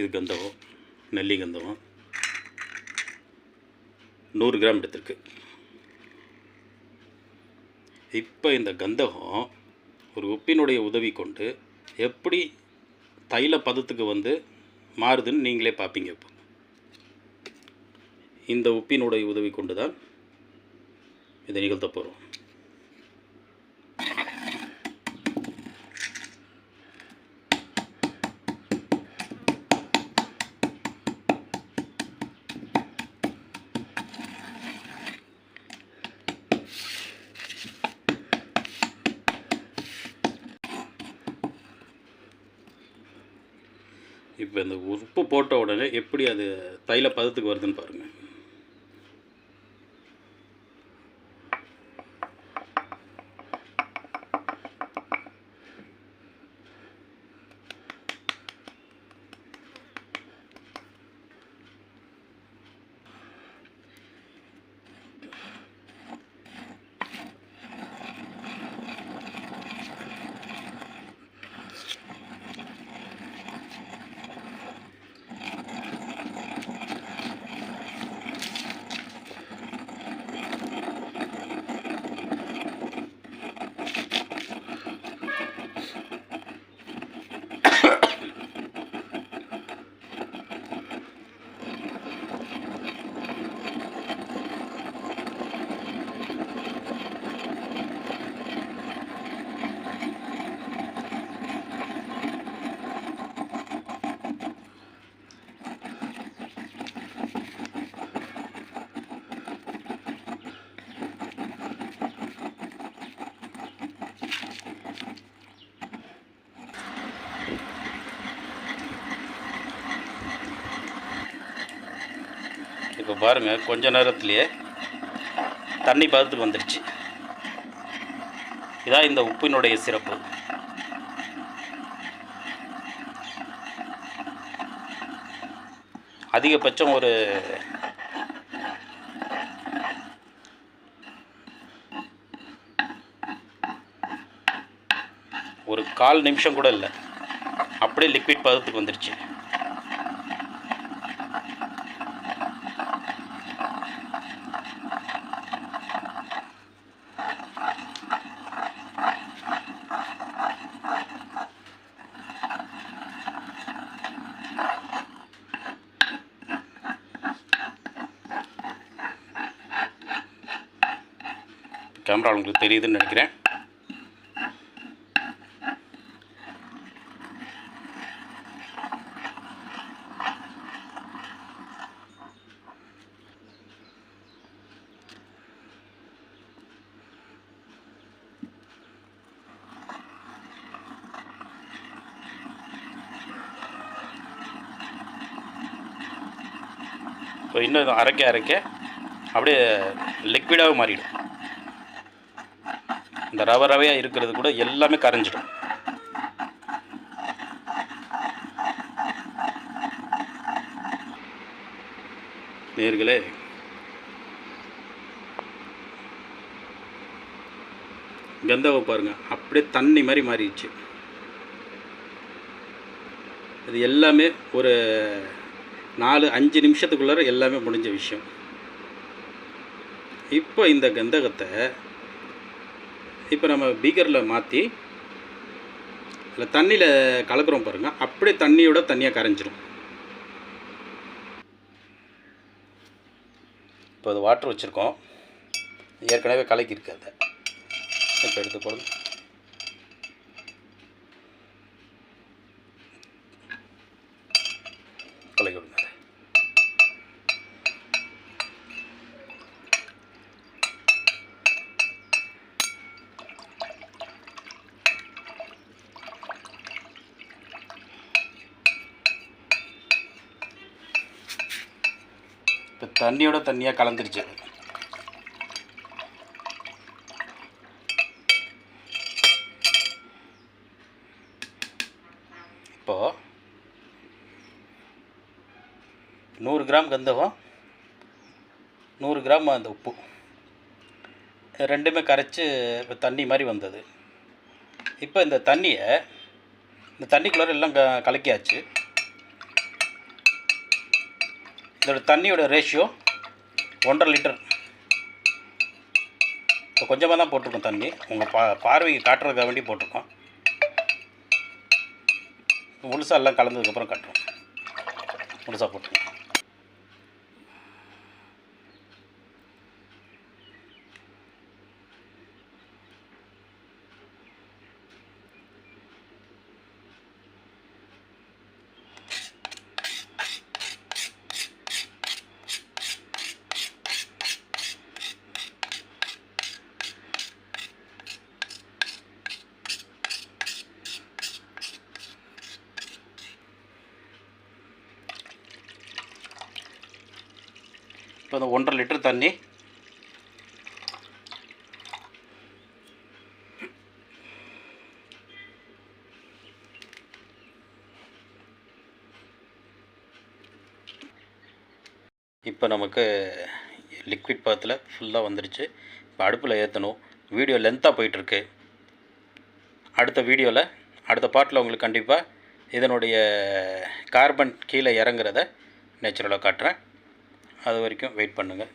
இது கந்தகம் நெல்லி கந்தகம். நூறு கிராம் எடுத்திருக்கு. இப்போ இந்த கந்தகம் ஒரு உப்பினுடைய உதவி கொண்டு எப்படி தைல பதத்துக்கு வந்து மாறுதுன்னு நீங்களே பார்ப்பீங்க இப்போ. இந்த உப்பினுடைய உதவி கொண்டு தான் இதை நிகழ்த்த போகிறோம் இப்போ இந்த உப்பு போட்ட உடனே எப்படி அது தைல பதத்துக்கு வருதுன்னு பாருங்கள் இப்போ பாருங்கள் கொஞ்ச நேரத்துலேயே தண்ணி பதத்துக்கு வந்துடுச்சு இதான் இந்த உப்பினுடைய சிறப்பு. அதிகபட்சம் ஒரு ஒரு கால் நிமிஷம் கூட இல்லை. அப்படியே லிக்விட் பதத்துக்கு வந்துடுச்சு கேமரா உங்களுக்கு தெரியுதுன்னு நினைக்கிறேன். இப்போ இன்னும் அரைக்க அரைக்க. அப்படியே லிக்விடாக மாறிடும். இந்த ரவ ரவையாக இருக்கிறது கூட எல்லாமே கரைஞ்சிடும். நேர்களே கந்தாவை பாருங்க அப்படியே தண்ணி மாதிரி மாறிடுச்சு. இது எல்லாமே ஒரு நாலு அஞ்சு நிமிஷத்துக்குள்ளார எல்லாமே முடிஞ்ச விஷயம். இப்போ இந்த கந்தகத்தை இப்போ நம்ம பீக்கரில் மாற்றி அதில் தண்ணியில் கலக்கிறோம் பாருங்கள் அப்படியே தண்ணியோட தண்ணியாக கரைஞ்சிரும். இப்போ அது வாட்டர் வச்சுருக்கோம். ஏற்கனவே கலக்கியிருக்கு அதை. இப்போ எடுத்து போடுங்க இப்போ தண்ணியோட தண்ணியாக கலந்துருச்சு. இப்போது நூறு கிராம் கந்தகம் நூறு கிராம் அந்த உப்பு. ரெண்டுமே கரைச்சி இப்போ தண்ணி மாதிரி வந்தது. இப்போ இந்த தண்ணியை இந்த தண்ணிக்குள்ளார எல்லாம் க கலக்கியாச்சு. இதோட தண்ணியோட ரேஷியோ ஒன்றரை லிட்டர். இப்போ கொஞ்சமாக தான் போட்டிருக்கோம் தண்ணி. உங்கள் பா பார்வைக்கு காட்டுறதுக்காக வேண்டி போட்டிருக்கோம். முழுசாக எல்லாம் கலந்ததுக்கப்புறம் காட்டுறோம். முழுசாக போட்டுருக்கோம் இப்போ இந்த ஒன்றரை லிட்டர் தண்ணி. இப்போ நமக்கு லிக்விட் பாத்தில் ஃபுல்லாக வந்துருச்சு. இப்போ அடுப்பில் ஏற்றணும் வீடியோ லென்த்தாக போயிட்டுருக்கு. அடுத்த வீடியோவில் அடுத்த பாட்டில் உங்களுக்கு கண்டிப்பாக இதனுடைய கார்பன் கீழே இறங்குறத நேச்சுரலாக காட்டுறேன். அது வரைக்கும் வெயிட் பண்ணுங்கள்